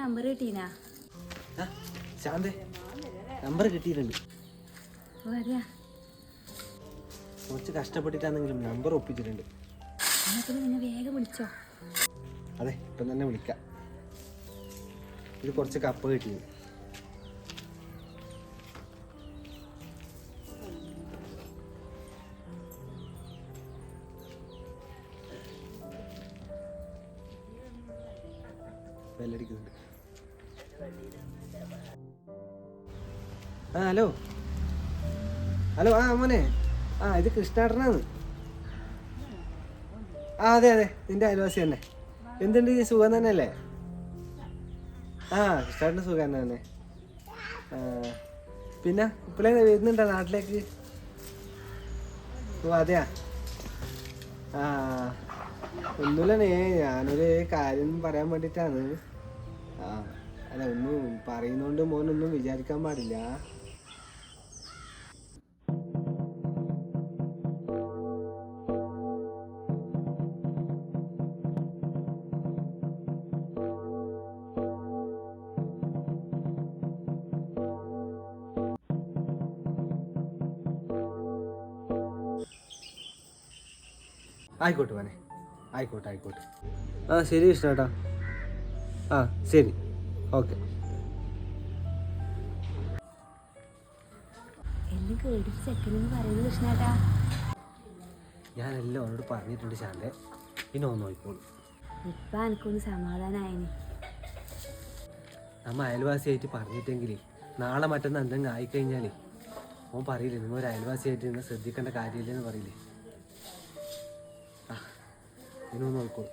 Number ശാന്തേ number കുറച്ച് കഷ്ടപ്പെട്ടിട്ടാണെങ്കിലും number ഒപ്പിച്ചിട്ടുണ്ട്. വേഗം വിളിച്ചോ. അതെ ഇപ്പം തന്നെ വിളിക്കാം. ഇത് കുറച്ച് കപ്പ് കിട്ടിയിട്ടുണ്ട്. ബെല്ലടിക്കുന്നുണ്ട്. ആ ഹലോ. ഹലോ ആ മോനെ. ആ ഇത് കൃഷ്ണാട്ടനാണ് ആ അതെ അതെ. നിന്റെ അയൽവാസി തന്നെ. എന്തുണ്ട് ഈ സുഖം തന്നെ അല്ലേ? ആ കൃഷ്ണേട്ടന് സുഖം തന്നെ. ആ പിന്നെ ഇപ്പോഴേ വരുന്നുണ്ടോ നാട്ടിലേക്ക്? ഓ അതെയാ. ആ ഒന്നുമില്ലേ ഞാനൊരു കാര്യം പറയാൻ വേണ്ടിട്ടാണ് ആ അല്ല ഒന്നും പറയുന്നോണ്ട് മോനൊന്നും വിചാരിക്കാൻ പാടില്ല. ആയിക്കോട്ടെ മോനെ. ആയിക്കോട്ടെ ആയിക്കോട്ടെ. ആ ശരി കൃഷ്ണേട്ടാ. ആ ശരി. ഓക്കെ. എന്നെ കേട്ടിട്ട് പറയുന്നത് കൃഷ്ണേട്ടാ. ഞാനെല്ലാം അവനോട് പറഞ്ഞിട്ടുണ്ട് ശാന്തേ. പിന്നെ ഒന്ന് നോക്കിക്കോളൂ. ഇപ്പൊ എനിക്കൊന്ന് സമാധാനായിന്. നമ്മ അയൽവാസിയായിട്ട് പറഞ്ഞിട്ടെങ്കിൽ നാളെ മറ്റന്നാൾ എന്തെങ്കിലും ആയിക്കഴിഞ്ഞാൽ ഓൻ പറയില്ലേ നിങ്ങൾ ഒരു അയൽവാസിയായിട്ട് നിങ്ങൾ ശ്രദ്ധിക്കേണ്ട കാര്യമില്ലെന്ന് പറയില്ലേ? ഇനൊന്ന് നോക്കിക്കോളൂ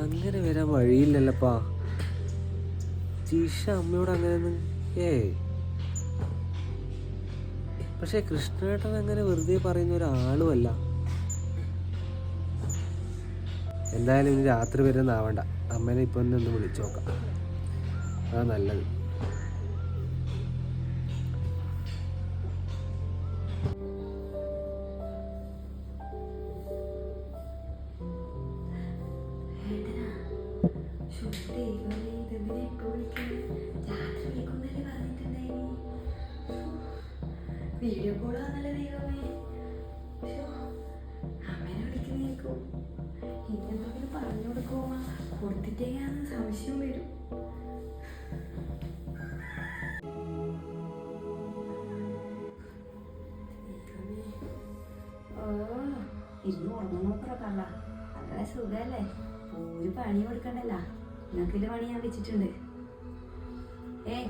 അങ്ങനെ വരാൻ വഴിയില്ലല്ലപ്പാ. ജീഷ അമ്മയോട് അങ്ങനെ ഒന്നും ഏയ് പക്ഷെ കൃഷ്ണേട്ടൻ അങ്ങനെ വെറുതെ പറയുന്ന ഒരാളുമല്ല. എന്തായാലും ഇനി രാത്രി വരെ ഒന്നും ആവണ്ട. അമ്മേനെ ഇപ്പൊ തന്നെ ഒന്ന് വിളിച്ചു നോക്കാം. അതാ നല്ലത്. വീഡിയോ ദൈവമേ പറഞ്ഞു കൊടുക്കുമോ വരും ഇന്ന് ഉറങ്ങുന്നോക്കറ കണ്ട നല്ല സുഖല്ലേ? ഒരു പണി കൊടുക്കണ്ടല്ല നിങ്ങൾക്കില്ല പണി ഞാൻ വെച്ചിട്ടുണ്ട്. ഏ?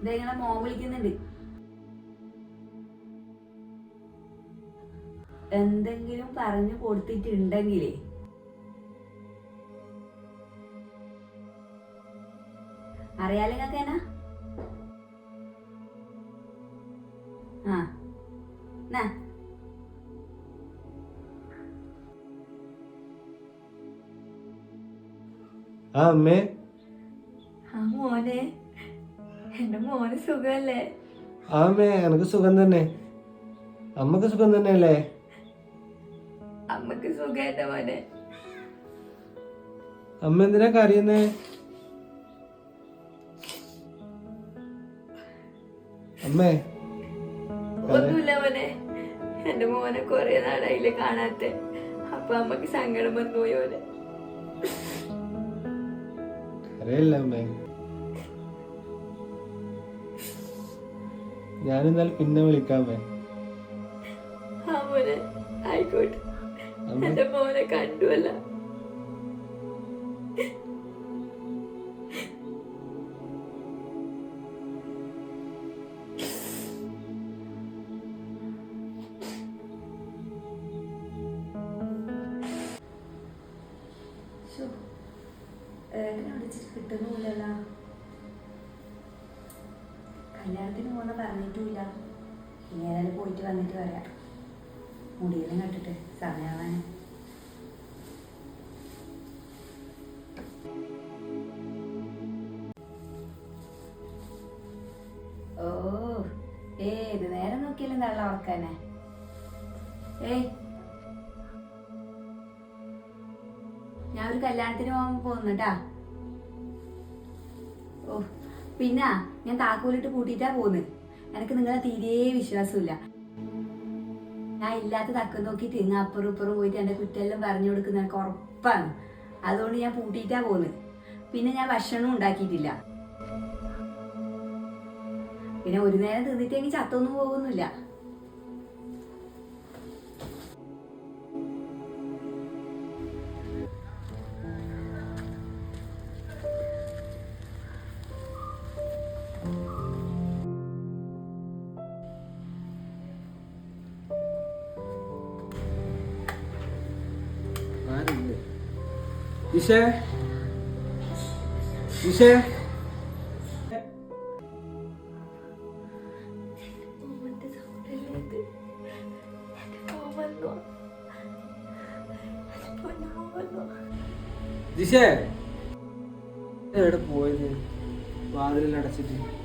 ഇതെങ്ങനെ മോൻ വിളിക്കുന്നുണ്ട്. എന്തെങ്കിലും പറഞ്ഞു കൊടുത്തിട്ടുണ്ടെങ്കിലേ. അറിയാലോ നിങ്ങൾക്ക് എന്നാ? ആ. എന്നാ ആ അമ്മേ ആ മോനെ. എന്റെ മോന് സുഖല്ലേ? ആ അമ്മേ എനക്ക് സുഖം തന്നെ. അമ്മയ്ക്ക് സുഖം തന്നെയല്ലേ? അമ്മയ്ക്ക് സുഖായിട്ട മോനെ. അമ്മ എന്തിനാ കരയുന്നേ? അമ്മേ. ഒന്നുമില്ല മോനെ. എന്റെ മോനെ കൊറേ നാളായില്ലേ കാണാത്തെ. അപ്പൊ അമ്മയ്ക്ക് സങ്കടം വന്നു പോയി മോനെ. അറിയില്ല അമ്മേ. ഞാനെന്നാൽ പിന്നെ വിളിക്കാമേ മോനെ ആയിക്കോട്ടെ. എന്റെ മോനെ കണ്ടുവല്ല. കിട്ടുന്നില്ലല്ലോ. കല്യാണത്തിന് പോകുന്ന പറഞ്ഞിട്ടുമില്ല ഏതായാലും പോയിട്ട് വന്നിട്ട് വരാം മുടിയെല്ലാം കട്ടിട്ട് സമയമാവാൻ ഓ ഏത് നേരം നോക്കിയാലും നല്ല ഉറക്കാനെ ഏയ്. ഞാൻ ഒരു കല്യാണത്തിന് പോകാൻ പോകുന്നുട്ടാ പിന്നെ ഞാൻ താക്കോലിട്ട് പൂട്ടിയിട്ടാ പോകുന്നത് എനിക്ക് നിങ്ങളെ തീരെ വിശ്വാസമില്ല ഞാൻ ഇല്ലാത്ത തക്കം നോക്കിയിട്ട് ഇങ്ങ് അപ്പുറം ഇപ്പുറം പോയിട്ട് എന്റെ കുറ്റെല്ലാം പറഞ്ഞു കൊടുക്കുന്ന എനിക്ക് ഉറപ്പാണ്. അതുകൊണ്ട് ഞാൻ പൂട്ടിയിട്ടാ പോകുന്നത് പിന്നെ ഞാൻ ഭക്ഷണവും ഉണ്ടാക്കിയിട്ടില്ല. പിന്നെ ഒരു നേരം തിന്നിട്ടെങ്കിൽ ചത്തൊന്നും പോകുന്നില്ല. ഇഷേ ഇഷേ ജിഷേ എവിടെ പോയത്? വാതിലെല്ലാം അടച്ചിട്ട്.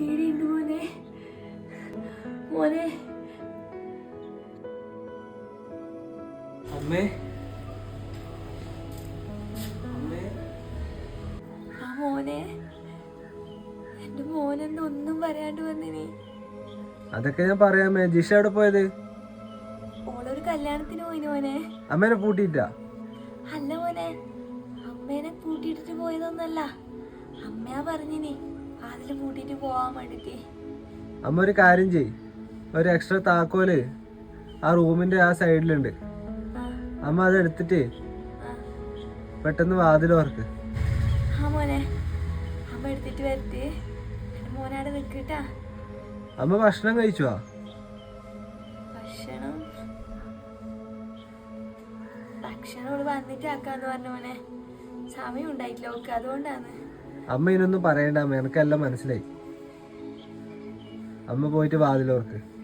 അമ്മയുടെയുണ്ട് മോനെ. മോനെ. അമ്മേ. അമ്മേ. ആ മോനെ. എന്റെ മോനെന്ന് ഒന്നും പറയാണ്ട് വന്നിനി. അതൊക്കെ ഞാൻ പറയാമേ ജിഷ എവിടെ പോയത്? ഓളൊരു കല്യാണത്തിന് പോയിന് മോനെ. അമ്മേനെ പൂട്ടിയിട്ടാ? അല്ല മോനെ. അമ്മേനെ കൂട്ടിയിട്ടിട്ട് പോയതൊന്നല്ല. അമ്മയാ പറഞ്ഞിനി. അതിൽ കൂട്ടിയിട്ട് പോവാൻ വേണ്ടിട്ട്. അമ്മ ഒരു കാര്യം ചെയ് ഒരു എക്സ്ട്രാ താക്കോൽ ആ റൂമിന്റെ ആ സൈഡിലുണ്ട്. അമ്മ അത് എടുത്തിട്ട് പെട്ടെന്ന് വാതിലോർക്ക് ആ മോനെ. അമ്മ എടുത്തിട്ട് മോനാടെ നിൽക്കട്ടാ അമ്മ ഭക്ഷണം കഴിച്ചുവാ ഭക്ഷണം? ഭക്ഷണം വന്നിട്ട് ആക്കാന്ന് പറഞ്ഞ മോനെ. സമയം ഉണ്ടായിട്ടില്ല. ഓക്കെ അതുകൊണ്ടാണ് അമ്മ ഇതിനൊന്നും പറയണ്ട അമ്മ എനക്കെല്ലാം മനസ്സിലായി. അമ്മ പോയിട്ട് വാതിലോർക്ക്.